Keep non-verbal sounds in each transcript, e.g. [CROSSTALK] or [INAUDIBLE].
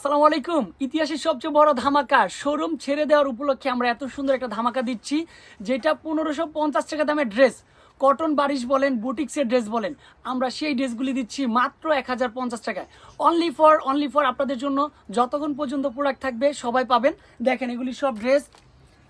আসসালামু আলাইকুম। ইতিহাসের সবচেয়ে বড় ধামাকা শোরুম ছেড়ে দেওয়ার উপলক্ষে আমরা এত সুন্দর একটা ধামাকা দিচ্ছি, যেটা পনেরোশো পঞ্চাশ টাকা দামের ড্রেস। কটন বারিশ বলেন, বুটিক্সের ড্রেস বলেন, আমরা সেই ড্রেসগুলি দিচ্ছি মাত্র এক হাজার পঞ্চাশ টাকায়। অনলি ফর অনলি ফর আপনাদের জন্য যতক্ষণ পর্যন্ত প্রোডাক্ট থাকবে, সবাই পাবেন। দেখেন, এগুলি সব ড্রেস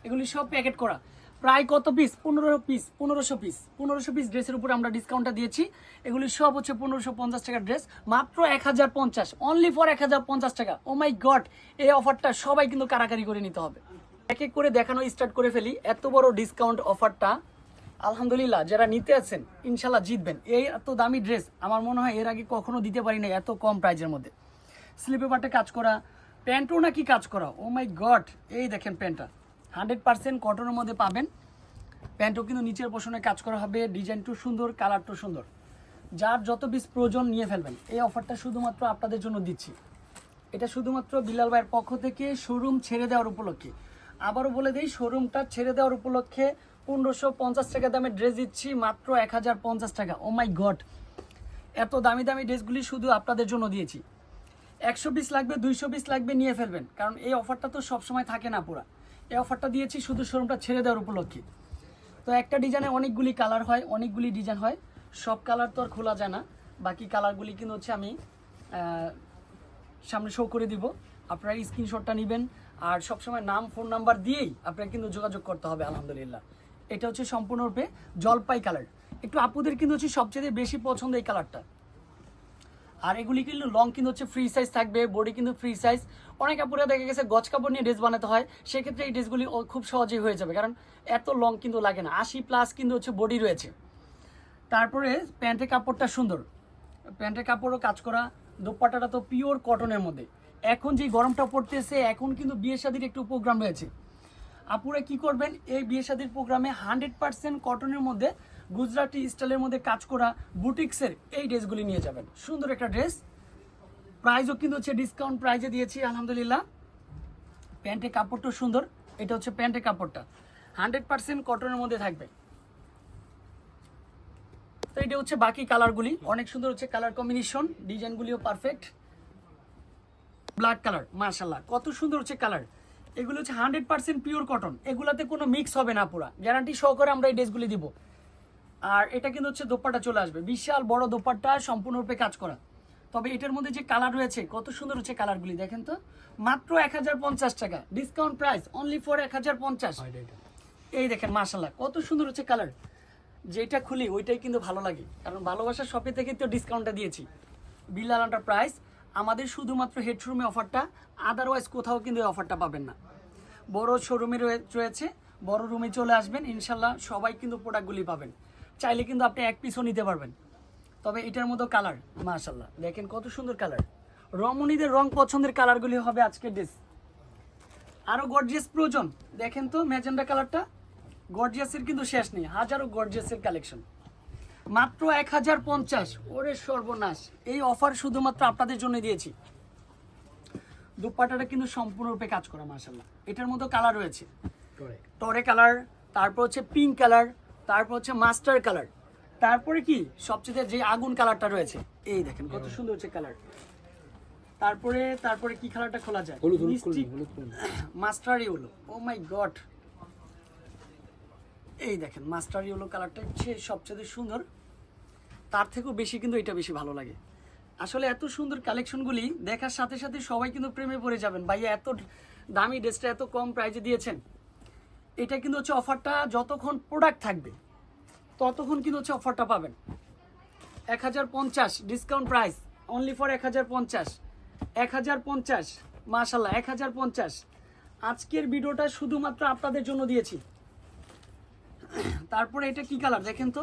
এগুলি সব প্যাকেট করা। প্রায় কত পিস পনেরো পিস পনেরোশো পিস পনেরোশো পিস ড্রেসের উপরে আমরা ডিসকাউন্টটা দিয়েছি। এগুলি সব হচ্ছে পনেরোশো পঞ্চাশ টাকার ড্রেস মাত্র এক হাজার পঞ্চাশ। অনলি ফর এক হাজার পঞ্চাশ টাকা। ও মাই গড এই অফারটা সবাই কিন্তু কারাকারি করে নিতে হবে। এক এক করে দেখানো স্টার্ট করে ফেলি। এত বড় ডিসকাউন্ট অফারটা আলহামদুলিল্লাহ, যারা নিতে আছেন ইনশাল্লাহ জিতবেন। এই এত দামি ড্রেস আমার মনে হয় এর আগে কখনো দিতে পারি না এত কম প্রাইজের মধ্যে। স্লিপে পাটে কাজ করা, প্যান্টও নাকি কাজ করা। ও মাই গড এই দেখেন প্যান্টটা। হান্ড্রেড পার্সেন্ট কটনের মধ্যে পাবেন। প্যান্টও কিন্তু নিচের পোষণে কাজ করা হবে ডিজাইনটাও সুন্দর কালারটাও সুন্দর। যার যত পিস প্রয়োজন নিয়ে ফেলবেন। এই অফারটা শুধুমাত্র আপনাদের জন্য দিচ্ছি। এটা শুধুমাত্র বিলাল ভাইয়ের পক্ষ থেকে শোরুম ছেড়ে দেওয়ার উপলক্ষে। আবারও বলে দিই শোরুমটা ছেড়ে দেওয়ার উপলক্ষে পনেরোশো পঞ্চাশ টাকা দামে ড্রেস দিচ্ছি, মাত্র এক হাজার পঞ্চাশ টাকা। ও মাই গড এত দামি দামি ড্রেসগুলি শুধু আপনাদের জন্য দিয়েছি। একশো পিস লাগবে, দুইশো পিস লাগবে, নিয়ে ফেলবেন। কারণ এই অফারটা তো সবসময় থাকে না পুরা। এই অফারটা দিয়েছি শুধু শোরুমটা ছেড়ে দেওয়ার উপলক্ষে। তো একটা ডিজাইনে অনেকগুলি কালার হয়, অনেকগুলি ডিজাইন হয়। সব কালার তো আর খোলা যায় না। বাকি কালারগুলি কিন্তু হচ্ছে আমি সামনে শো করে দিব। আপনারা স্ক্রিনশটটা নেবেন। আর সবসময় নাম ফোন নাম্বার দিয়েই আপনারা কিন্তু যোগাযোগ করতে হবে, আলহামদুলিল্লাহ। এটা হচ্ছে সম্পূর্ণরূপে জলপাই কালার একটু আপুদের কিন্তু হচ্ছে সবচেয়ে বেশি পছন্দ এই কালারটা আর এগুলি কিন্তু লং কিন্তু হচ্ছে ফ্রি সাইজ থাকবে বডি কিন্তু ফ্রি সাইজ অনেক আপুরা দেখা গেছে গজ কাপড় নিয়ে ড্রেস বানাতে হয়, সেক্ষেত্রে এই ড্রেসগুলি খুব সহজেই হয়ে যাবে, কারণ এত লং কিন্তু লাগে না। আশি প্লাস কিন্তু হচ্ছে বডি রয়েছে। তারপরে প্যান্টের কাপড়টা সুন্দর। প্যান্টের কাপড়ও কাজ করা, দোপাট্টাটা তো পিওর কটনের মধ্যে। এখন যে গরমটা পড়তেছে, এখন কিন্তু বিয়ে শাদির একটু প্রোগ্রাম রয়েছে। আপুরা কি করবেন? এই বিয়ে শাদির প্রোগ্রামে হান্ড্রেড পার্সেন্ট কটনের মধ্যে গুজরাটি স্টাইলের মধ্যে কাজ করা বুটিক্সের এই ড্রেসগুলি নিয়ে যাবেন। সুন্দর একটা ড্রেস। প্রাইসও কিন্তু হচ্ছে ডিসকাউন্ট প্রাইজে দিয়েছি, আলহামদুলিল্লাহ। প্যান্টের কাপড়টাও সুন্দর। এটা হচ্ছে প্যান্টের কাপড়টা। হান্ড্রেড পার্সেন্ট কটনের মধ্যে থাকবে। তো এটা হচ্ছে বাকি কালারগুলি। অনেক সুন্দর হচ্ছে কালার কম্বিনেশন। ডিজাইনগুলিও পারফেক্ট। ব্ল্যাক কালার মার্শাল্লাহ কত সুন্দর হচ্ছে কালার। এগুলো হচ্ছে হান্ড্রেড পার্সেন্ট পিওর কটন এগুলাতে কোনো মিক্স হবে না পুরা। গ্যারান্টি সহকারে আমরা এই ড্রেসগুলি দিব। আর এটা কিন্তু হচ্ছে দোপাট্টা চলে আসবে। বিশাল বড় দোপাট্টা সম্পূর্ণরূপে কাজ করা। তবে এটার মধ্যে যে কালার রয়েছে কত সুন্দর হচ্ছে কালারগুলি দেখেন তো। মাত্র এক হাজার পঞ্চাশ টাকা। ডিসকাউন্ট প্রাইস অনলি ফর এক হাজার পঞ্চাশ। এই দেখেন মার্শাল্লাহ কত সুন্দর হচ্ছে কালার যেটা খুলি ওইটাই কিন্তু ভালো লাগে। কারণ ভালোবাসার শপে থেকে তো ডিসকাউন্টটা দিয়েছি। বিল্লাল প্রাইস আমাদের শুধুমাত্র হেডশোরুমে অফারটা আদারওয়াইজ কোথাও কিন্তু অফারটা পাবেন না। বড় শোরুমে রয়েছে, বড় রুমে চলে আসবেন, ইনশাল্লাহ সবাই কিন্তু প্রোডাক্টগুলি পাবেন। চাইলে কিন্তু আপনি এক পিসও নিতে পারবেন। তবে এটার মতো কালার মাশাল্লাহ দেখেন কত সুন্দর কালার রমণীদের রং পছন্দের কালারগুলি হবে আজকের ড্রেস আরও গর্জিয়াস প্রয়োজন। দেখেন তো ম্যাজেন্ডা কালারটা গর্জিয়াসের কিন্তু শেষ নেই। হাজারো গর্জিয়াসের কালেকশন মাত্র এক হাজার পঞ্চাশ। ওরে সর্বনাশ। এই অফার শুধুমাত্র আপনাদের জন্য দিয়েছি। দুপাটাটা কিন্তু সম্পূর্ণরূপে কাজ করা মার্শাল্লাহ এটার মধ্যে কালার রয়েছে। টরে কালার তারপর হচ্ছে পিঙ্ক কালার তারপর হচ্ছে মাস্টার কালার তারপরে কি? সবচেয়ে যে আগুন কালারটা রয়েছে। এই দেখেন কত সুন্দর হচ্ছে কালার তারপরে তারপরে কি কালারটা খোলা যায়? হলুদ হলুদ মিষ্টি হলুদ হলুদ [CLEARS THROAT] master yellow. Oh my god এই দেখেন, মাস্টার ইউলো কালারটা হচ্ছে সবচেয়ে সুন্দর। তার থেকেও বেশি কিন্তু এটা বেশি ভালো লাগে। আসলে এত সুন্দর কালেকশনগুলি দেখার সাথে সাথে সবাই কিন্তু প্রেমে পড়ে যাবেন, ভাইয়া এত দামি ড্রেসটা এত কম প্রাইজে দিয়েছেন। এটা কিন্তু হচ্ছে অফারটা যতক্ষণ প্রোডাক্ট থাকবে, ততক্ষণ কিন্তু হচ্ছে অফারটা পাবেন। এক হাজার পঞ্চাশ ডিসকাউন্ট প্রাইস অনলি ফর এক হাজার পঞ্চাশ। এক হাজার পঞ্চাশ মাশাল্লাহ এক হাজার পঞ্চাশ। আজকের ভিডিওটা শুধুমাত্র আপনাদের জন্য দিয়েছি। তারপরে এটা কি কালার দেখেন তো?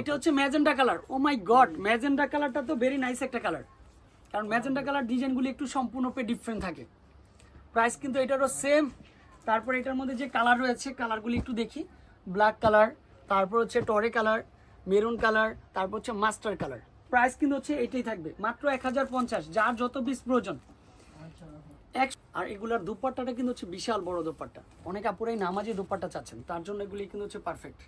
এটা হচ্ছে magenta colour. Oh my god magenta কালারটা তো ভেরি নাইস একটা কালার। কারণ ম্যাজেন্ডা কালার ডিজাইনগুলি একটু সম্পূর্ণরূপে ডিফারেন্ট থাকে। প্রাইস কিন্তু এটারও সেম তারপর এটার মধ্যে যে কালার রয়েছে, কালারগুলি একটু দেখি। ব্ল্যাক কালার, তারপর হচ্ছে টরে কালার মেরুন কালার, তারপর হচ্ছে মাস্টার কালার। প্রাইস কিন্তু হচ্ছে এটাই থাকবে। মাত্র এক হাজার পঞ্চাশ, যার যত পিস প্রয়োজন। আর এগুলার দুপাট্টাটা কিন্তু হচ্ছে বিশাল বড় দুপাট্টা। অনেক আপুরাই নামাজি দুপাট্টা চাচ্ছেন। তার জন্য এগুলি কিন্তু হচ্ছে পারফেক্ট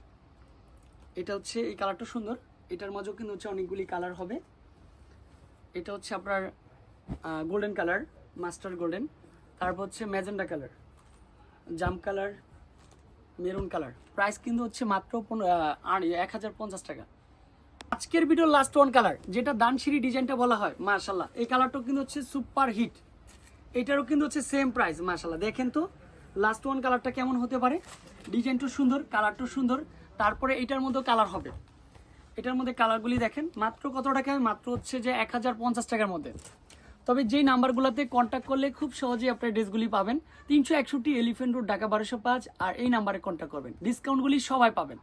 এটা হচ্ছে, এই কালারটা সুন্দর। এটার মাঝেও কিন্তু হচ্ছে অনেকগুলি কালার হবে। এটা হচ্ছে আপনার গোল্ডেন কালার মাস্টার গোল্ডেন তারপর হচ্ছে ম্যাজেন্ডা কালার জাম কালার মেরুন কালার প্রাইস কিন্তু হচ্ছে মাত্র এক হাজার পঞ্চাশ টাকা। আজকের ভিডিও লাস্ট ওয়ান কালার যেটা দানশিরি ডিজাইনটা বলা হয় মার্শাল্লাহ এই কালারটাও কিন্তু হচ্ছে সুপার হিট এটারও কিন্তু হচ্ছে সেম প্রাইস মার্শাল্লাহ দেখেন তো লাস্ট ওয়ান কালারটা কেমন হতে পারে? ডিজাইনটাও সুন্দর কালারটাও সুন্দর, তারপরে এটার মধ্যে কালার হবে। এটার মধ্যে কালারগুলি দেখেন, মাত্র কত টাকায় মাত্র হচ্ছে যে এক হাজার পঞ্চাশ টাকার মধ্যে। তবে যেই নাম্বারগুলোতে কন্ট্যাক্ট করলে খুব সহজেই আপনার ড্রেসগুলি পাবেন। তিনশো একষট্টি এলিফেন্ট রোড ঢাকা বারোশো পাঁচ, আর এই নাম্বারে কন্ট্যাক্ট করবেন। ডিসকাউন্টগুলি সবাই পাবেন।